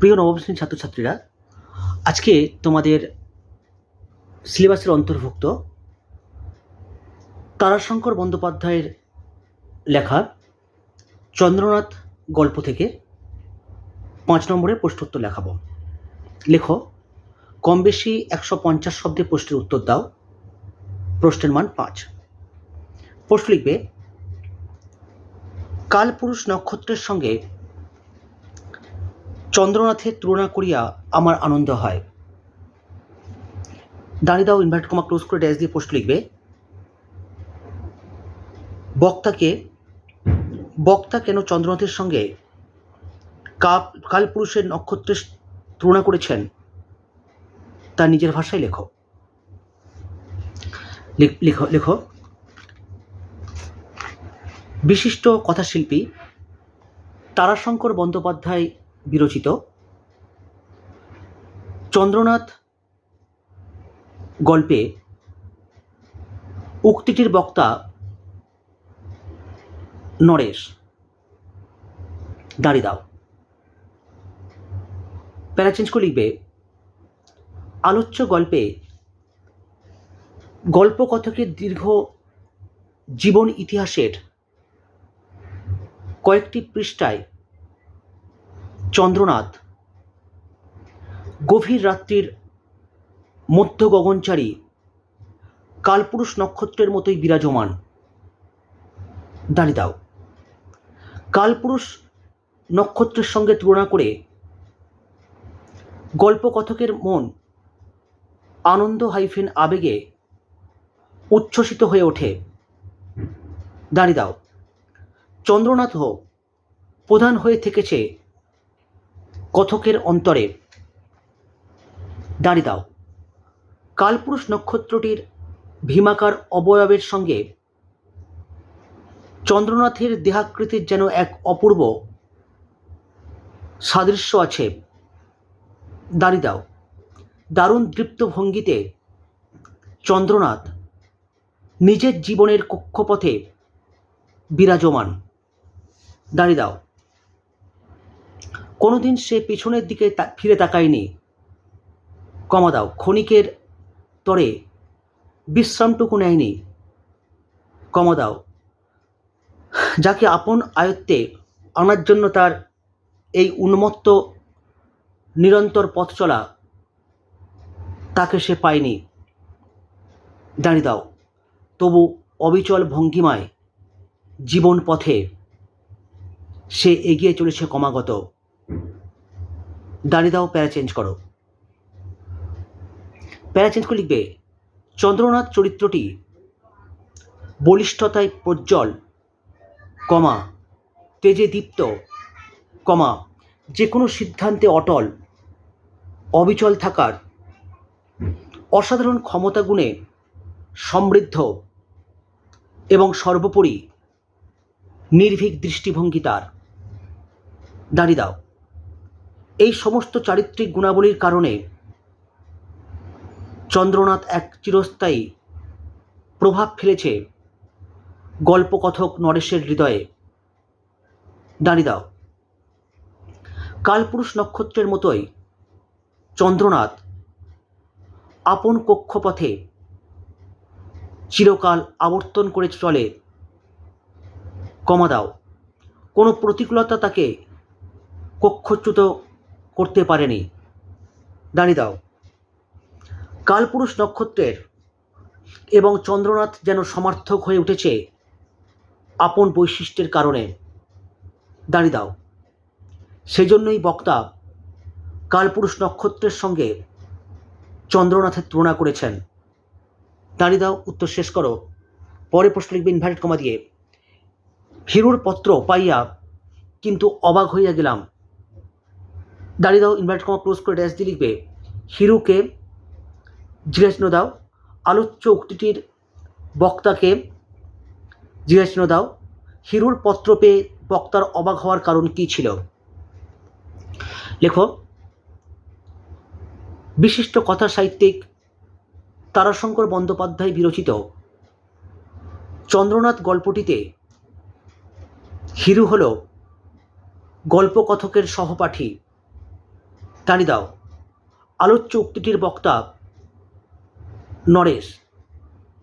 প্রিয় নবম শ্রেণির ছাত্রছাত্রীরা, আজকে তোমাদের সিলেবাসের অন্তর্ভুক্ত তারাশঙ্কর বন্দ্যোপাধ্যায়ের লেখা চন্দ্রনাথ গল্প থেকে পাঁচ নম্বরের প্রশ্নোত্তর লেখাবো। লেখো, কম বেশি একশো পঞ্চাশ শব্দে প্রশ্নের উত্তর দাও। প্রশ্নের মান পাঁচ। প্রশ্ন লিখবে, কালপুরুষ নক্ষত্রের সঙ্গে চন্দ্রনাথের তুলনা করিয়া আমার আনন্দ হয়। দাঁড়িয়ে দাও ইনভার্ট কমা ক্লোজ করে ড্যাশ দিয়ে পোস্ট লিখবে, বক্তাকে, বক্তা কেন চন্দ্রনাথের সঙ্গে কাপ, কালপুরুষের নক্ষত্রের তুলনা করেছেন? তা নিজের ভাষায় লেখো, লিখ- লেখো। বিশিষ্ট কথাশিল্পী তারাশঙ্কর বন্দ্যোপাধ্যায় বিরচিত। চন্দ্রনাথ গল্পে উক্তিটির বক্তা নরেশ দাঁড়িয়ে দাও প্যারা চেঞ্জ করে লিখবে আলোচ্য গল্পে গল্পকথকের দীর্ঘ জীবন ইতিহাসের কয়েকটি পৃষ্ঠায় চন্দ্রনাথ। গভীর রাত্রির মধ্য গগনচারী কালপুরুষ নক্ষত্রের মতোই বিরাজমান। দাঁড়িয়ে দাও। কালপুরুষ নক্ষত্রের সঙ্গে তুলনা করে গল্পকথকের মন আনন্দ হাইফেন আবেগে উচ্ছ্বসিত হয়ে ওঠে। দাঁড়িয়ে দাও। চন্দ্রনাথও প্রধান হয়ে থেকেছে কথকের অন্তরে। দাঁড়িয়ে দাও। কালপুরুষ নক্ষত্রটির ভীমাকার অবয়বের সঙ্গে চন্দ্রনাথের দেহাকৃতির যেন এক অপূর্ব সাদৃশ্য আছে। দাঁড়িয়ে দাও। দারুণ দৃপ্ত ভঙ্গিতে চন্দ্রনাথ নিজের জীবনের কক্ষপথে বিরাজমান। দাঁড়িয়ে দাও। কোনোদিন সে পিছনের দিকে ফিরে তাকায়নি। কমা দাও, ক্ষণিকের তরে বিশ্রামটুকু নেয়নি। কমা দাও, যাকে আপন আয়ত্তে আনার জন্য তার এই উন্মত্ত নিরন্তর পথ চলা, তাকে সে পায়নি। দাঁড়িয়ে দাও, তবু অবিচল ভঙ্গিমায় জীবন পথে সে এগিয়ে চলেছে ক্রমাগত। দাঁড়িয়ে দাও, প্যারা চেঞ্জ করো। প্যারা চেঞ্জ করে লিখবে, চন্দ্রনাথ চরিত্রটি বলিষ্ঠতায় প্রজ্জ্বল, কমা তেজে দীপ্ত কমা যে কোনো সিদ্ধান্তে অটল, অবিচল থাকার, অসাধারণ ক্ষমতা গুণে সমৃদ্ধ এবং সর্বোপরি নির্ভীক দৃষ্টিভঙ্গি তার। দাঁড়িয়ে দাও। এই সমস্ত চারিত্রিক গুণাবলীর কারণে চন্দ্রনাথ এক চিরস্থায়ী প্রভাব ফেলেছে গল্পকথক নরেশের হৃদয়ে। দাঁড়িয়ে দাও। কালপুরুষ নক্ষত্রের মতোই চন্দ্রনাথ আপন কক্ষপথে চিরকাল আবর্তন করে চলে। কমা দাও। কোনো প্রতিকূলতা তাকে কক্ষচ্যুত করতে পারেনি। দাঁড়িয়ে দাও। কালপুরুষ নক্ষত্রের এবং চন্দ্রনাথ যেন সমার্থক হয়ে উঠেছে আপন বৈশিষ্ট্যের কারণে। দাঁড়িয়ে দাও। সেজন্যই বক্তা কালপুরুষ নক্ষত্রের সঙ্গে চন্দ্রনাথের তুলনা করেছেন। দাঁড়িয়ে দাও, উত্তর শেষ করো। পরে প্রশ্ন লিখবে ইনভার্টেড কমা দিয়ে। হিরুর পত্র পাইয়া কিন্তু অবাক হইয়া গেলাম। দাঁড়িয়ে দাও ইনভার্ট কমা ক্লোজ করে ড্যাশ দিয়ে লিখবে, হিরুকে জিজ্ঞাসা দাও, আলোচ্য উক্তিটির বক্তাকে জিজ্ঞাসা দাও, হিরুর পত্র পেয়ে বক্তার অবাক হওয়ার কারণ কী ছিল? লেখো, বিশিষ্ট কথা সাহিত্যিক তারাশঙ্কর বন্দ্যোপাধ্যায় বিরচিত, চন্দ্রনাথ গল্পটিতে হিরু হল গল্পকথকের সহপাঠী। দাঁড়িয়ে দাও। আলোচ্য উক্তিটির বক্তা নরেশ।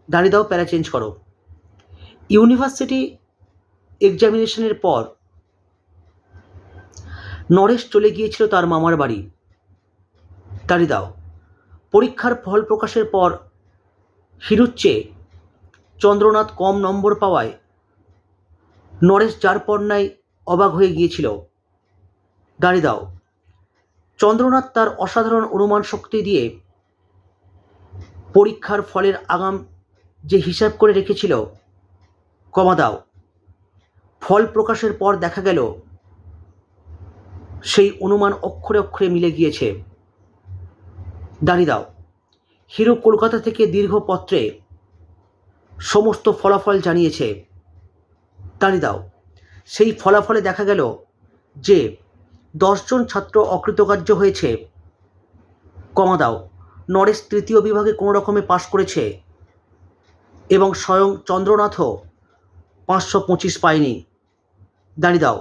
দাঁড়িয়ে দাও, প্যারা চেঞ্জ করো। ইউনিভার্সিটি এক্সামিনেশনের পর নরেশ চলে গিয়েছিল তার মামার বাড়ি। দাঁড়িয়ে দাও। পরীক্ষার ফল প্রকাশের পর হিরুর চেয়ে চন্দ্রনাথ কম নম্বর পাওয়ায় নরেশ যার পর্নায় অবাক হয়ে গিয়েছিল। দাঁড়িয়ে দাও। চন্দ্রনাথ তার অসাধারণ অনুমান শক্তি দিয়ে পরীক্ষার ফলের আগাম যে হিসাব করে রেখেছিল, কমা দাও। ফল প্রকাশের পর দেখা গেল, সেই অনুমান অক্ষরে অক্ষরে মিলে গিয়েছে। দাঁড়িয়ে দাও। হিরো কলকাতা থেকে দীর্ঘ পত্রে সমস্ত ফলাফল জানিয়েছে। দাঁড়িয়ে দাও। সেই ফলাফলে দেখা গেল যে দশজন ছাত্র অকৃতকার্য হয়েছে। কমা দাও নরেশ তৃতীয় বিভাগে কোনো রকমে পাশ করেছে এবং স্বয়ং চন্দ্রনাথও পাঁচশো পঁচিশ পায়নি। দাঁড়িয়ে দাও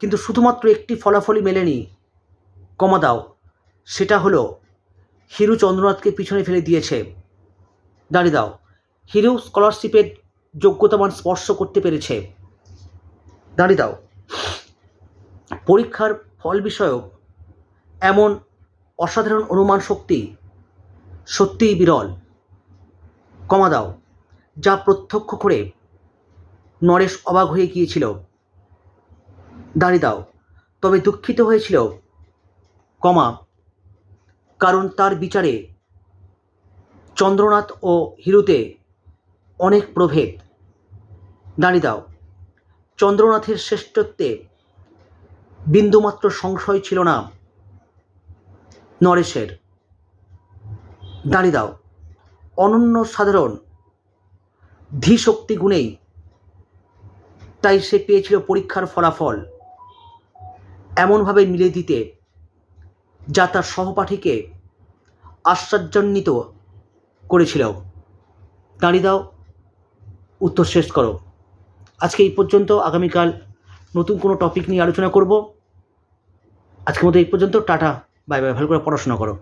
কিন্তু শুধুমাত্র একটি ফলাফলই মেলেনি। কমা দাও সেটা হলো হিরু চন্দ্রনাথকে পিছনে ফেলে দিয়েছে। দাঁড়িয়ে দাও হিরু স্কলারশিপের যোগ্যতামান স্পর্শ করতে পেরেছে। দাঁড়িয়ে দাও পরীক্ষার ফল বিষয়ক এমন অসাধারণ অনুমান শক্তি সত্যিই বিরল। কমা দাও, যা প্রত্যক্ষ করে নরেশ অবাক হয়ে গিয়েছিল। দাঁড়িয়ে দাও, তবে দুঃখিত হয়েছিল। কমা, কারণ তার বিচারে চন্দ্রনাথ ও হিরুতে অনেক প্রভেদ। দাঁড়িয়ে দাও, চন্দ্রনাথের শ্রেষ্ঠত্বে বিন্দুমাত্র সংশয় ছিল না। নরেশের। দাঁড়িয়ে দাও। অনন্য সাধারণ। ধীশক্তি গুণেই। তাই সে পেয়েছিল পরীক্ষার ফলাফল। এমনভাবে মিলে দিতে। যা তার সহপাঠীকে আশ্চর্যান্বিত করেছিল। দাঁড়িয়ে দাও। উত্তর শেষ করো। আজকে এই পর্যন্ত আগামীকাল নতুন কোনো টপিক নিয়ে আলোচনা করব। আজকের মতো এই পর্যন্ত টাটা বাই বাই ভালো করে পড়াশোনা করো।